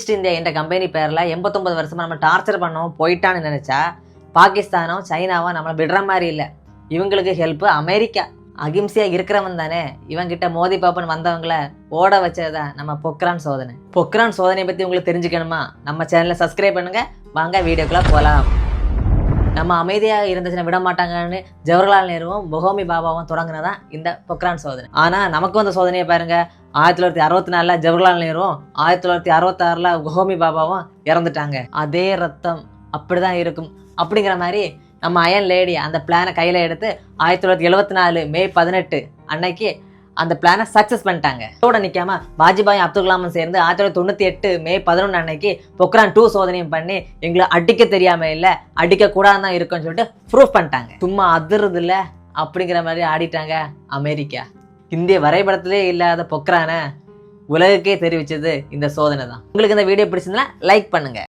East India என்ற company பேரில் எண்பத்தொம்பது வருஷமாக நம்ம டார்ச்சர் பண்ணோம் போயிட்டான்னு நினச்சா பாகிஸ்தானும் சைனாவும் நம்மளை விடுற மாதிரி இல்லை. இவங்களுக்கு ஹெல்ப்பு அமெரிக்கா. அகிம்சையாக இருக்கிறவன் தானே. இவங்கிட்ட மோதி பாப்பன் வந்தவங்கள ஓட வச்சதுதான் நம்ம பொக்ரான் சோதனை. பொக்ரான் சோதனையை பற்றி உங்களுக்கு தெரிஞ்சுக்கணுமா? நம்ம சேனலை சப்ஸ்கிரைப் பண்ணுங்கள் வாங்க வீடியோக்குள்ளே போகலாம் நம்ம அமைதியாக இருந்துச்சுன்னா விட மாட்டாங்கன்னு ஜவஹர்லால் நேருவும் பொஹோமி பாபாவும் தொடங்கினதான் இந்த பொக்ரான் சோதனை. ஆனால் நமக்கு வந்த சோதனையை பாருங்கள் ஆயிரத்தி தொள்ளாயிரத்தி அறுபத்தி நாலில் ஜவஹர்லால் நேருவும் ஆயிரத்தி தொள்ளாயிரத்தி அறுபத்தாறில் பொஹோமி பாபாவும் இறந்துட்டாங்க. அதே ரத்தம் அப்படிதான் இருக்கும். அப்படிங்கிற மாதிரி நம்ம அயன் லேடி அந்த பிளானை கையில் எடுத்து ஆயிரத்தி தொள்ளாயிரத்தி எழுபத்தி நாலு மே பதினெட்டு அன்னைக்கு அந்த பிளானை சக்ஸஸ் பண்ணிட்டாங்க. இதோட நிற்காம வாஜ்பாய் அப்துல் கலாமும் சேர்ந்து ஆயிரத்தி தொள்ளாயிரத்தி தொண்ணூற்றி எட்டு மே பதினொன்று அன்னைக்கு பொக்ரான் டூ சோதனையும் பண்ணி எங்களை அடிக்க தெரியாமல் இல்லை அடிக்க தான் இருக்குன்னு சொல்லிட்டு ப்ரூஃப் பண்ணிட்டாங்க. சும்மா அதிருது இல்லை அப்படிங்கிற மாதிரி ஆடிட்டாங்க அமெரிக்கா. இந்திய வரைபடத்திலே இல்லாத பொக்ரானை உலகுக்கே தெரிவித்தது இந்த சோதனை தான் உங்களுக்கு இந்த வீடியோ பிடிச்சிருந்தா லைக் பண்ணுங்கள்